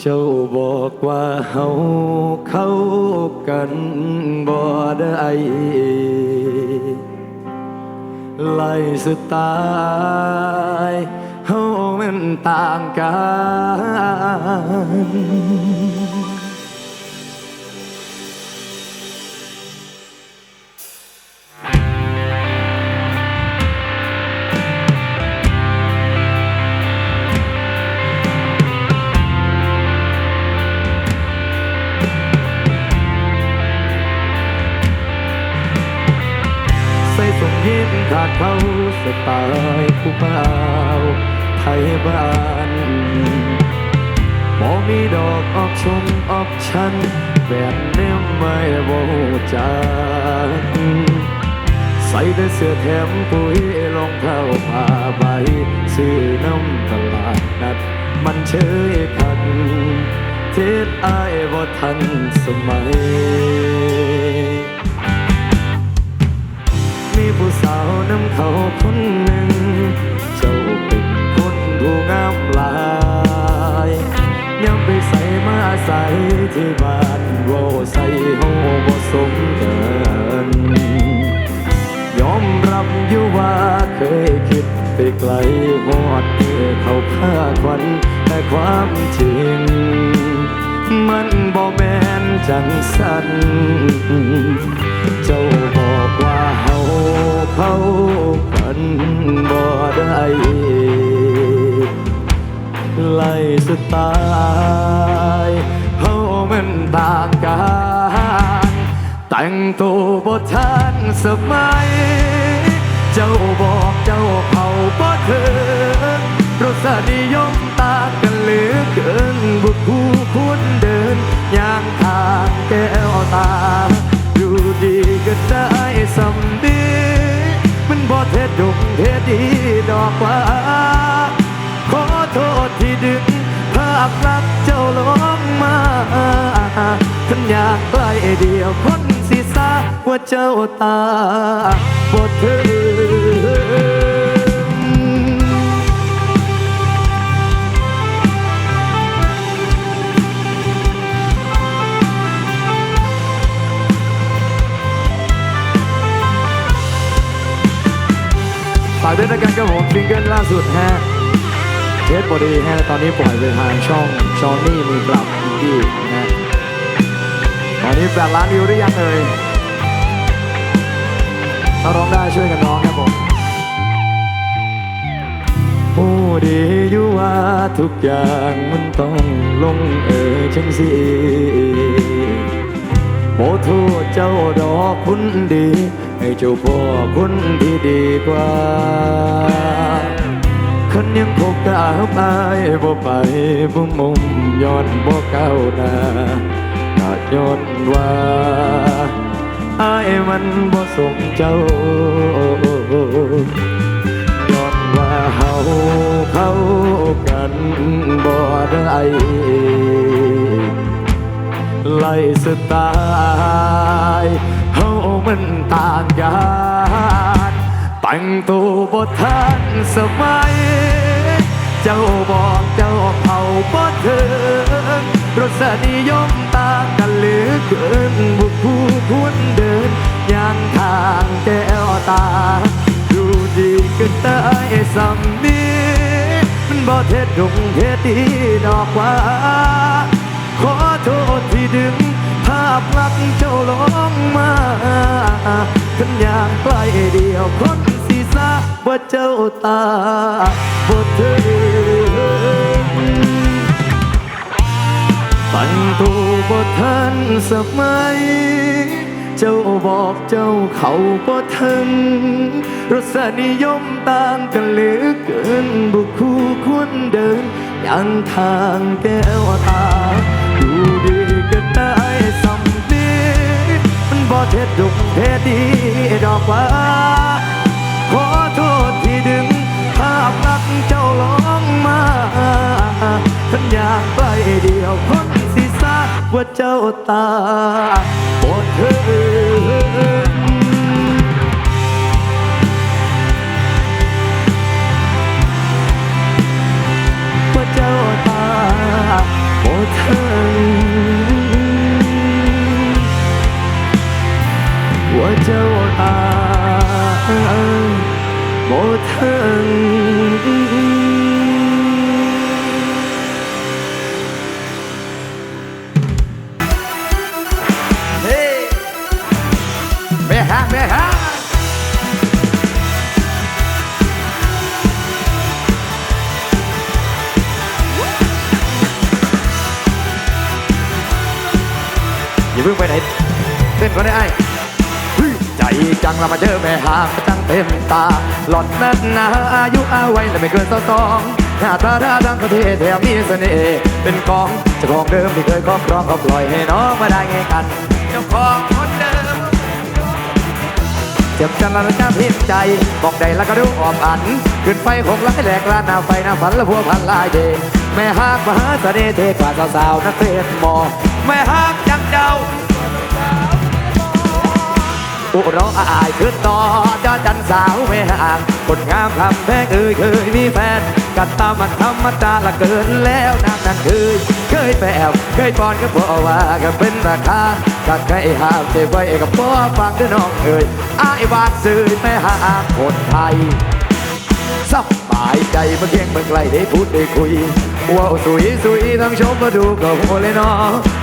เจ้าบอกว่าเฮาเข้ากันบ่ได้ไล่สุดตายเฮามันต่างกัน ใส่สมยิ้มขาดเขาสไตล์ผู้เบาไทยบ้านบอมีดอกออกชมออกชันแบบแนวไม่บ่จักใส่แต่เสื้อแถมปุ๋ยรองเท้าผ้าใบซื้อน้ำตลาดนัด มันเชยคันเทศอายบ่ทันสมัย ผู้สาวน้ำเขาคนหนึ่ง เจ้าเป็นคนผู้งามหลายยังไปใส่มาใส่ที่บ้านโวใส่ห้องบ่สมเกินยอมรับอยู่ว่าเคยคิดไปไกลหอดเอเขาฆ่าควันแต่ความจริง มันบ่แม่นจังสันเจ้า เฮาเข้ากันบ่ได้ไล่สไตล์เฮามันต่างกัน แต่งตัวบ่ทันสมัย เจ้าบอกเจ้าเขาบ่ถึงรสนิยมต่างกันเหลือเกินบุคคู่ควรเดินย่างทางแก้วตา ดูดีก็ได้ สำดีมันบ่เทศดงเทศดีดอกว่าขอโทษที่ดึงภาพลักเจ้าลงมาขันอยากใกล้เดียวคนสิสาว่าเจ้าตาบ่ถึง ด้วยนะกันครับผมซิงเกิลล่าสุดฮะเทสบอดีฮะตอนนี้ปล่อยไปทางช่องชอนนี่มือกลับอินดี้นะฮะตอนนี้แปดล้านวิวหรือยังเอ่ยถ้าร้องได้ช่วยกันร้องครับผมผู้ดีอยู่ว่าทุกอย่างมันต้องลงเอยจังสิโมโทษเจ้าดอกคุณดี ให้เจ้าพ่อคนที่ดีกว่าคันยังพบกาบอายบ่ไปบ่มุมย้อนบ่ก้าวหน้าก็ย้อนว่าอายมันบ่สมเจ้าย้อนว่าเฮาเข้ากันบ่ได้ไล่สไตล์ มันต่างกันแต่งตัวบทันสมัย เจ้าบอกเจ้าเขาบ่ถึงรสนิยมต่างกันเหลือเกินบุคผู้ควรเดินย่างทางแก้วตา ดูดีก็ได้สำนีมันบ่เท็ดดงเท็ดดีดอกว่า ขอโทษที่ดึง ภาพลักษณ์เจ้าลงมาขันอย่างใกล้เดียวคนสีสาว่าเจ้าตาบ่ถึงตั้งตัวบ่ทันสมัย เจ้าบอกเจ้าเขาบ่ถึงรสนิยมต่างกันเหลือเกินบุคคู่ควรเดินย่างทางแก้วตา เท็ดดุกเท็ดดีดอกว่า ขอโทษที่ดึงภาพลักเจ้าลงมาฉันอยากใกล้เดียวคนสิสาว่าเจ้าตาบ่ถึงว่าเจ้าตาบ่ทันว่าเจ้าอ ม่ฮักแม่ฮักอย่าเพิ่งไปไหนเต้นก่อนได้ไอ้เฮ้ยใจจังเรามาเจอแม่หางตั้งเต็มตา หลอนนั้นนาอายุอาวัยและไม่เกินสองสองหน้าตาท่าทางก็เท่แถมมีเสน่ห์เป็นกองเจ้าของเดิมที่เคยครอบครองก็ปล่อยให้น้องมาได้ไงกันเจ้าของคนเดิมเจ็บจังแล้วจะพิมใจ บอกใดแล้วก็ดูออมอัน ขึ้นไฟของร้ายแหลกลานหน้าไฟหน้าฝันและพัวพันลายเดแม่ฮักมหาเสน่ห์เทกว่าสาวๆนักเต้นหมอแม่ฮักจังเจ้า อุร้องอายขึ้นต่อจอจันสาวไม่ห่างคนงามคำแพงเอ่ยเคยมีแฟนกันตามมันธรรมดาละเกินแล้วนางนั้นเคยเคยแปวเคยปอนก็พอว่าก็เป็นราคากัใครห้ามเจ็บไว้กับพ่อฟังด้วยน้องเอ่ยอายบาดซื้อแม่ห่างคนไทยสบายใจเมื่อเคียงเมื่อไกลได้พูดได้คุย ว้าวสวยสวยทั้งชมมาดูก็โหเลยเนาะ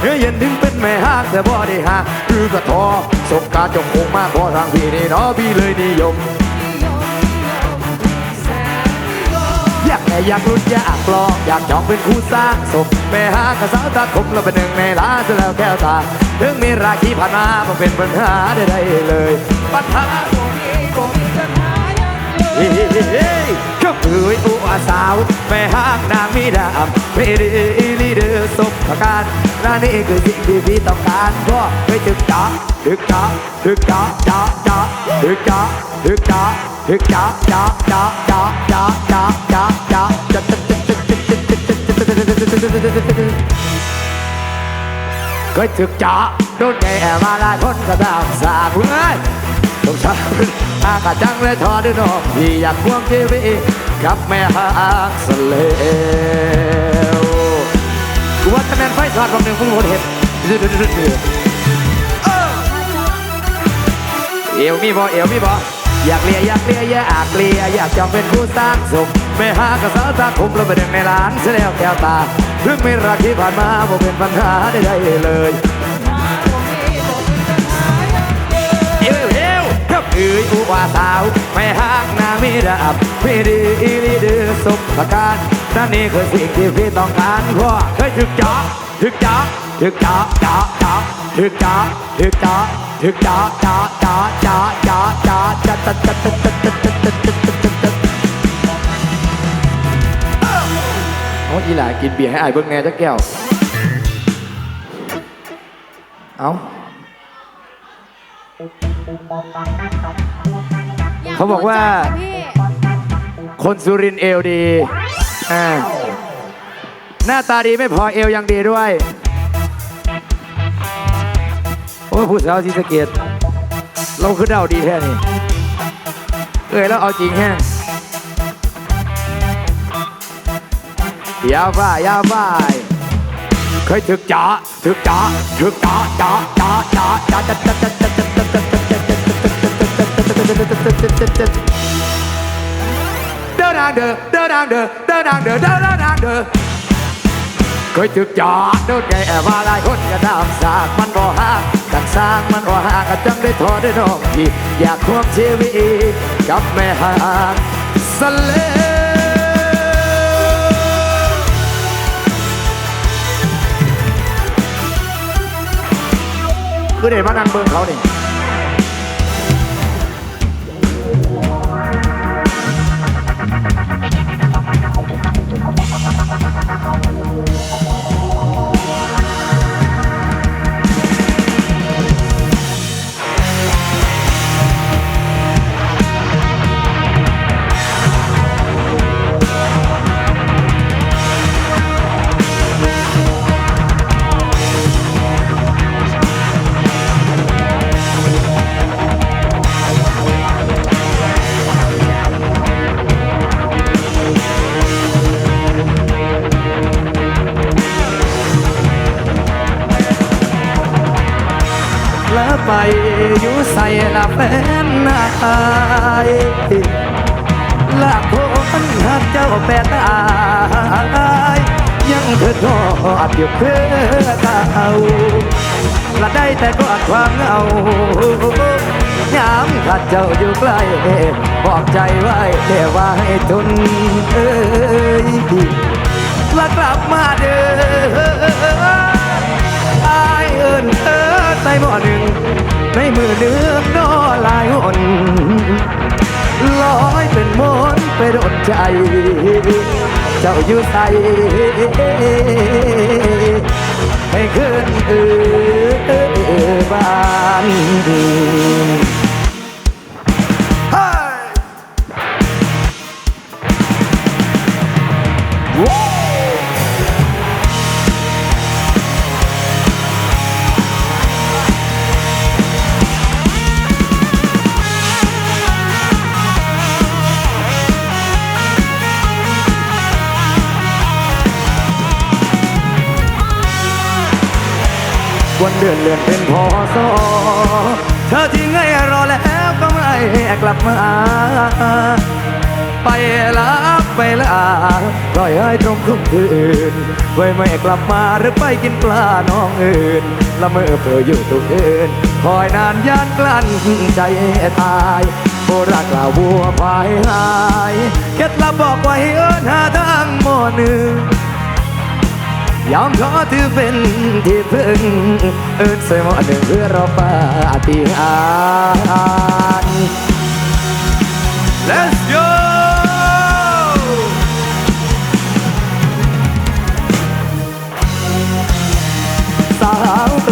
เฮ้ยเย็นถึงเป็นแม่ห้างแต่บ่ได้ห่างคือกระทอสบการจงคงมากพอทางพี่นี่เนาะพี่เลยนิยมอยากแค่อยากลุ้นอยากลองอยากจองเป็นคู่สร้างสมแม่ห้างกับสาวตาคมเราเป็นหนึ่งในล้านจะแล้วแก้วตาถึงมีราคีผ่านมามันเป็นปัญหาใดๆเลยปัญหา เฮ้ยก็คืออุอาสาวแม่ห้างนางมีดามไม่ได้ลีเดอร์สมประการนั่นนี่คือสิ่งที่พี่ต้องการพราะไม่ถึกจ้าถึกจ้าถึกจ้าจ้าจ้าถึกจ้าถึกจ้าถึกจ้าจ้าจ้าจ้าจ้าจ้าจ้าจ้าก็ถึกจ้าโดนแก่มาหลายคนก็ตามสาบเว้ย ต้องชักอากาศจังและทอดนองพี่อยากควงชีวิตกับแม่หางสเลวกูว่าคะแนนไฟสอดของหนึ่งคุณโหดเห็นเอวมีบ่เอวมีบ่อยากเลียอยากเลียอยากเลียอยากจองเป็นคู่สร้างสมแม่หากับสาตาคุมเราไปหนึ่งในล้านเสียแล้วแก้วตาเรื่องไม่รักที่ผ่านมาบ่เป็นปัญหาใดๆเลย เอ้ยอุวาสาวไม่หักนางมีดาบไม่ดีอีลีดือสมประการนั่นนี่คือสิ่งที่พี่ต้องการเพราะเคยถึกจ้าถึกจ้าถึกจ้าจ้าจ้าถึกจ้าถึกจ้าถึกจ้าจ้าจ้าจ้าจ้าจ้าจ้าจ้าจ้าจ้าจ้าจ้าจ้าจ้าจ้าจ้าโอ้อีหลากินเบียร์ให้อายเบิ่งแน่จักแก้ว เอ้า เขาบอกว่า คนสุรินทร์เอวดีอ่าหน้าตาดีไม่พอเอวยังดีด้วย โอ้ยผู้สาวที่สะเกต เราคือเดาดีแค่นี้เอ้ยแล้วเอาจริงแฮะยาวบ่ายยาวบ่ายเคยถึกจ๋าถึกจ๋าถึกจ๋าจ๋าจ๋าจ๋าจ๋าจ๋าจ๋าจ๋า เดินทางเดินเดินทางเดินเดินทางเดินเดินทางเดินเคยถึกจอดโดนไงแอบว่าลายคนก็ตามสากมันบ่ห่างกันสร้างมันบ่ห่างก็จังได้ทอได้น้องพี่อยากควบชีวิตกับแม่ห่างสเลคือเด็กมานั่งเบิ่งเขานี่ ส่ละแฟนนายลากคนหักเจ้าแปรตายยังเธอทอดอยู่เพื่อเก่าละได้แต่กอดความเหงายามขัดเจ้าอยู่ใกล้บอกใจไว้แต่ว่าให้ทนเอ้ยและกลับมาเด้ออายเอินเธอ ใส่บ่อหนึ่ง ในมือเดือดนอลายหนลอยเป็นมนไปโดนใจ เจ้าอยู่ใส่ให้ขึ้นเออบ้าน อนเลื่อนเป็นพอสอเธอทิ้งให้รอแล้วก็ไม่กลับมา ไปลับไปลาปล่อยให้ตรงคุกคืนไว้ไม่กลับมาหรือไปกินปลาน้องอื่นละเมอเพื่ออยู่ตุกอื่นคอยนานยานกลั้นใจตายโบรักล่าววัวพายหายเคล็ดลับบอกไว้เอินหาทางหมอหนึ่ง ยอมขอถือเป็นที่พึ่งเอิดใส่หมอหนึ่งเพื่อรอปาฏิหาริย์ Let's go สาวไกลบ้า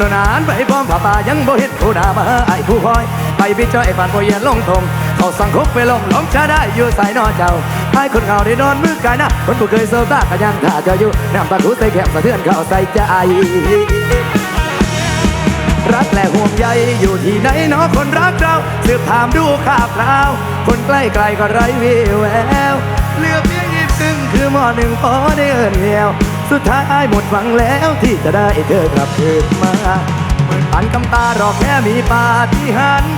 นนานไปพร้อมผ้าป่ายังบ่เห็นผู้นามาไอ้ผู้คอย ไปพิจารณาฝันพอเย็นลงทงเขาสังคุกไปลงลงจะได้อยู่ใส่นอเจ้าไอ้คนเงาได้นอนมือกายนะคนผู้เคยเศร้าตาก็ยังท่าเจะอยู่น้ำตาถูใส่แก้มสะเทือนเขาใส่ใจรักและห่วงใยอยู่ที่ไหนเนอคนรักเราสืบถามดูข่าวคราว คนใกล้ไกลก็ไร้วี่แววเหลือเพียงอีกซึ่งคือหมอหนึ่งพอได้เอินเหี่ยว สุดท้ายหมดหวังแล้วที่จะได้เธอกลับคืนมาเหมือนปันกำตารอแค่มีปาฏิหาริย์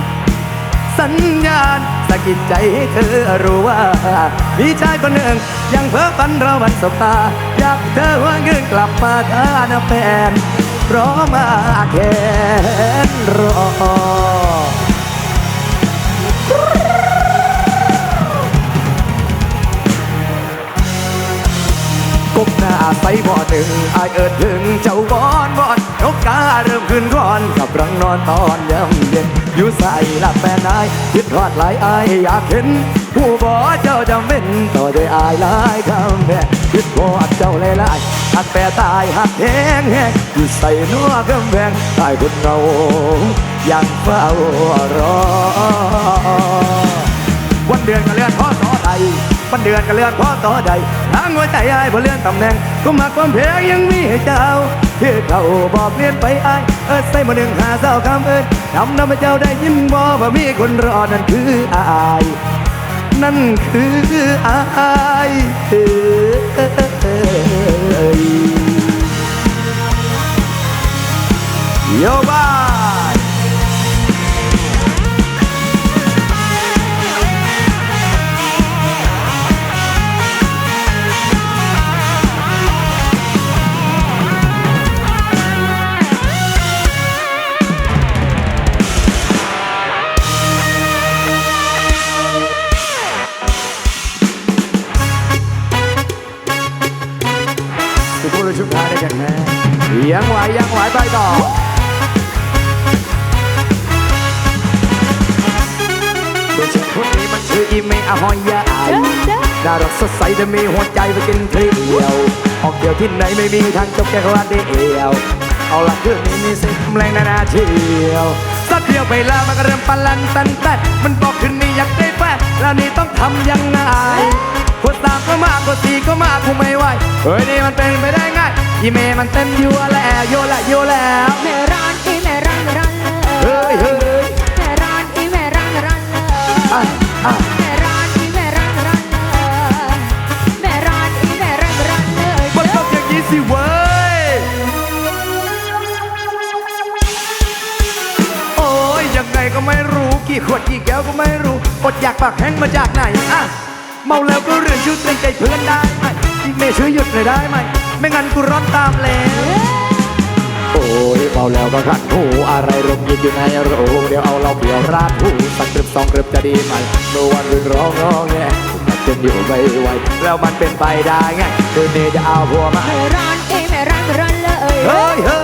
สัญญาณสะกิดใจให้เธอรู้ว่า มีชายคนหนึ่งยังเพ้อฝันเราวันสบตา อยากเธอว่าเงินกลับมาทานะแฟนรอมาแค่รอ กบหน้าใส่บ่อหนึ่งอายเอิดถึงเจ้าบอนบอนนกกาเริ่มขึ้นก่อนกับรังนอนตอนยำเย็นอยู่ใส่ละแฟนนายคิดทอดหลายอายอยากเห็น ผู้บ่เจ้าจำเป็นต่อได้อายหลายคำแม่คิดบ่เจ้าเลยลายหักแปรตายหักแห้งแห้งอยู่ใส่นัวกำแพงตายคนเรายังเฝ้ารอวันเดือนก็เลื่อนพ่อต่อใด วันเดือนก็เลื่อนพ่อต่อใดทางหัวใจอายบ่เลื่อนตำแหน่งก็มาความเพลงยังมีให้เจ้าคือเขาบอกเลี่ยนไปอายเออใส่มาหนึ่งหาเศร้าคำเอ้ยทำนำให้เจ้าได้ยินบ่ว่ามีคนรอนั่นคืออายนั่นคืออายเอ้ยโย สดใสแต่มีหัวใจไปกินเที่ยว ออกเที่ยวที่ไหนไม่มีทางจบแค่ว่าเดียว เอาละคืนนี้มีสิ่งแรงนานาเที่ยวสักเที่ยวไปแล้วมันก็เริ่มปันลันตันแต่มันบอกคืนนี้อยากได้แฟนแล้วนี่ต้องทำยังไงคนสามก็มากคนสี่ก็มากคงไม่ไหวเฮ้ยนี่มันเป็นไปได้ง่ายอีเมย์มันเต้นยัวแล้วโยละโยแล้วแม่ร้านอีแม่ร้าน กี่แก้วก็ไม่รู้อดอยากปากแห้งมาจากไหนอะเมาแล้วก็เรื่องชื่อเกรงใจเพื่อนได้ไหมอีเมย์ช่วยหยุดหน่อยได้ไหมไม่งั้นกูร้อนตามแล้วโอ้ยเมาแล้วก็ขัดหูอะไรรมยินอยู่ในรูเดี๋ยวเอาเราเปลี่ยวราดหูสักกรึบสองกรึบจะดีไหมเมื่อวันรื่นร้องร้องแงมันจนอยู่ไม่ไหวแล้วมันเป็นไปได้ไงคืนนี้จะเอาผัวมาไม่ร้อนอีไม่ร้อนร้อนเลยเฮ้ยเฮ้ย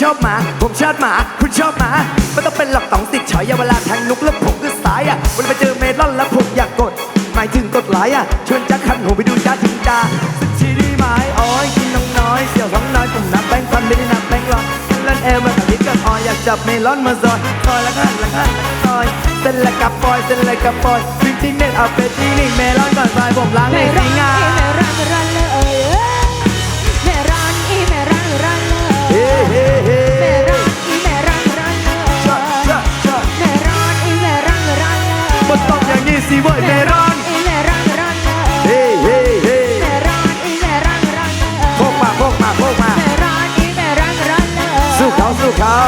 ชอบหมา ผมชอบหมา คุณชอบหมามันต้องเป็นหลอกต๋องติดฉอยอย่าเวลาแทงนุกแล้วผมก็สายอะเวลาไปเจอเมลอนแล้วผมอยากกด หมายถึงกดไลค์อะชวนจักขันหูไปดูจ้าถึงจ้าสักทีได้ไหมอ๋อยกินน้องน้อยเสี่ยวท้องน้อยผมนับแป้งฟันไม่ได้นับแป้งหรอกเล่นเอวมาขับลิดกับออยอยากจับเมลอนมาซอยซอยแล้วก็หันล้วก็หันล้วก็ซอยเส้นละกับปอยเส้นละกับปอยจริงๆเน็ตเอาไปที่นี่เมลอนก่อนไปผมล้างให้รีนงาอีไม่ร้อนร้อนเลย สิเว้ยเมลอนอีไม่ร้อนร้อนเลยเฮ้เฮ้เฮ้ไม่ร้อนอีไม่ร้อนร้อนเลยพกมาพกมาพกมาไม่ร้อนอีไม่ร้อนร้อนเลยสู้เขาสู้เขา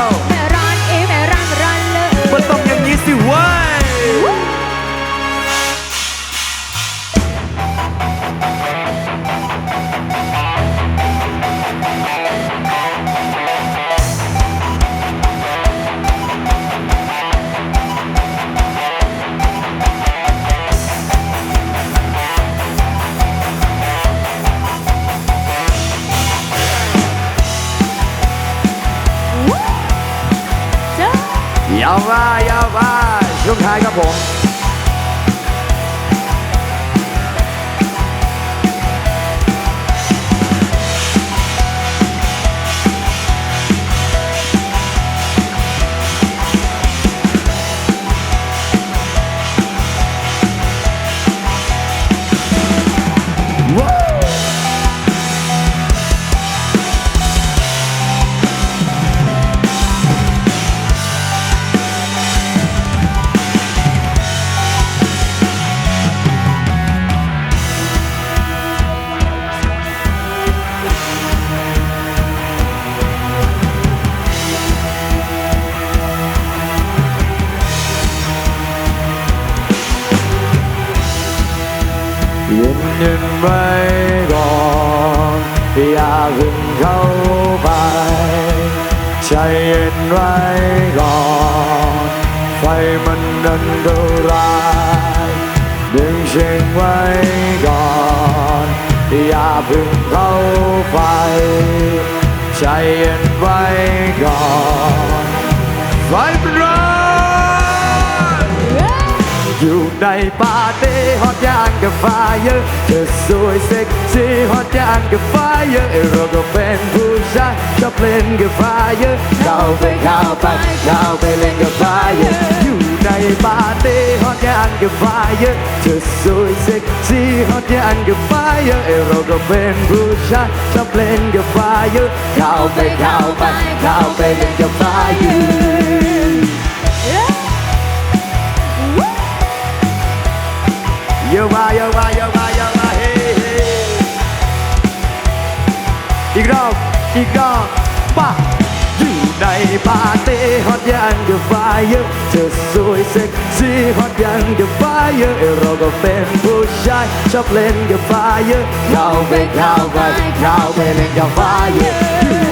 ใจเย็นไว้ก่อนไฟมันดันดุร้ายดึงเชิงไว้ก่อนอย่าพึ่งเข้าไปใจเย็นไว้ก่อนไฟมันร้อน อยู่ในปาร์ตี้ฮอตย่างกับไฟเยอะเธอสวยเซ็กซี่ฮอตย่างกับไฟเยอะไอเราก็เป็นผู้ชายชอบเล่นกับไฟเยอะเข้าไปเข้าไปเข้าไปเล่นกับไฟเยอะอยู่ในปาร์ตี้ฮอตย่างกับไฟเยอะเธอสวยเซ็กซี่ฮอตย่างกับไฟเยอะไอเราก็เป็นผู้ชายชอบเล่นกับไฟเยอะเข้าไปเข้าไปเข้าไปเล่นกับไฟเยอะ เยอะมาเยอะมาเยอะมาเยอะมาเฮ้เฮ้อีกรอบอีกรอบป่ะอยู่ในปาร์ตี้ฮอตยังกับไฟเยอะเธอสวยเซ็กซี่ฮอตยังกับไฟเยอะเราก็เป็นผู้ชายชอบเล่นกับไฟเยอะเข้าไปเข้าไปเข้าไปเล่นกับไฟเยอะอยู่ในปาร์ตี้ฮอตยังกับไฟเยอะเธอสวยเซ็กซี่ฮอตยังกับไฟเราเป็นเล่นกับไฟเยอะ